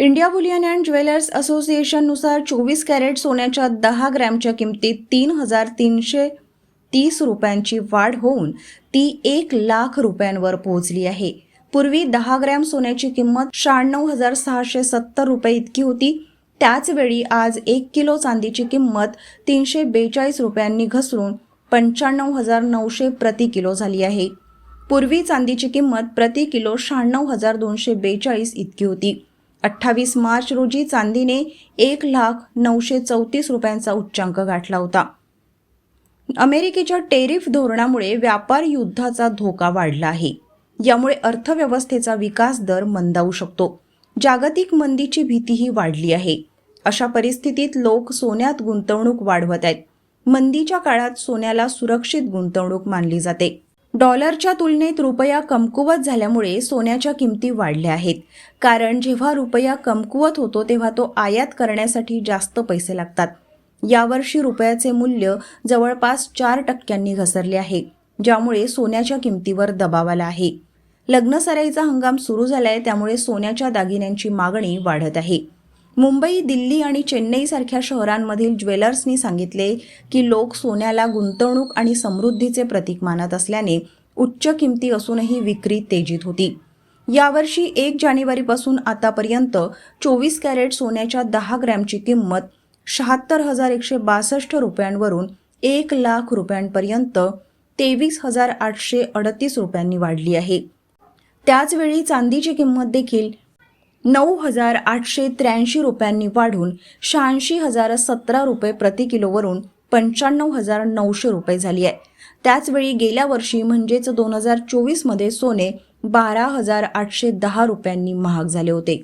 India bullion and jewellers असोसिएशननुसार चोवीस carat सोन्याच्या दहा ग्रॅमच्या किमतीत तीन हजार तीनशे तीस रुपयांची वाढ होऊन ती एक लाख रुपयांवर पोहोचली आहे. पूर्वी दहा ग्रॅम सोन्याची किंमत शहाण्णव हजार सहाशे सत्तर रुपये इतकी होती. त्याचवेळी आज एक किलो चांदीची किंमत तीनशे बेचाळीस रुपयांनी घसरून पंच्याण्णव हजार नऊशे प्रति किलो झाली आहे. पूर्वी चांदीची किंमत प्रति किलो शहाण्णव हजार दोनशे बेचाळीस इतकी होती. अठ्ठावीस मार्च रोजी चांदीने एक लाख नऊशे चौतीस रुपयांचा उच्चांक गाठला होता. अमेरिकेच्या टेरिफ धोरणामुळे व्यापार युद्धाचा धोका वाढला आहे. यामुळे अर्थव्यवस्थेचा विकास दर मंदावू शकतो. जागतिक मंदीची भीतीही वाढली आहे. अशा परिस्थितीत लोक सोन्यात गुंतवणूक वाढवत आहेत. मंदीच्या काळात सोन्याला सुरक्षित गुंतवणूक मानली जाते. डॉलरच्या तुलनेत रुपया कमकुवत झाल्यामुळे सोन्याच्या किमती वाढल्या आहेत. कारण जेव्हा रुपया कमकुवत होतो तेव्हा तो आयात करण्यासाठी जास्त पैसे लागतात. यावर्षी रुपयाचे मूल्य जवळपास चार टक्क्यांनी घसरले आहे ज्यामुळे सोन्याच्या किमतीवर दबाव आला आहे. लग्नसराईचा हंगाम सुरू झालाय त्यामुळे सोन्याच्या दागिन्यांची मागणी वाढत आहे. मुंबई दिल्ली आणि चेन्नईसारख्या शहरांमधील ज्वेलर्सनी सांगितले की लोक सोन्याला गुंतवणूक आणि समृद्धीचे प्रतीक मानत असल्याने उच्च किमती असूनही विक्री तेजीत होती. यावर्षी एक जानेवारीपासून आतापर्यंत चोवीस कॅरेट सोन्याच्या दहा ग्रॅमची किंमत शहात्तर हजार एकशे बासष्ट रुपयांवरून एक लाख रुपयांपर्यंत तेवीस हजार आठशे अडतीस रुपयांनी वाढली आहे. त्याचवेळी चांदीची किंमत देखील नऊ हजार आठशे त्र्याऐंशी रुपयांनी वाढून शहाऐंशी हजार सतरा रुपये प्रति किलोवरून पंच्याण्णव हजार नऊशे रुपये झाली आहे. त्याचवेळी गेल्या वर्षी म्हणजेच दोन हजार चोवीसमध्ये सोने बारा हजार आठशे दहा रुपयांनी महाग झाले होते.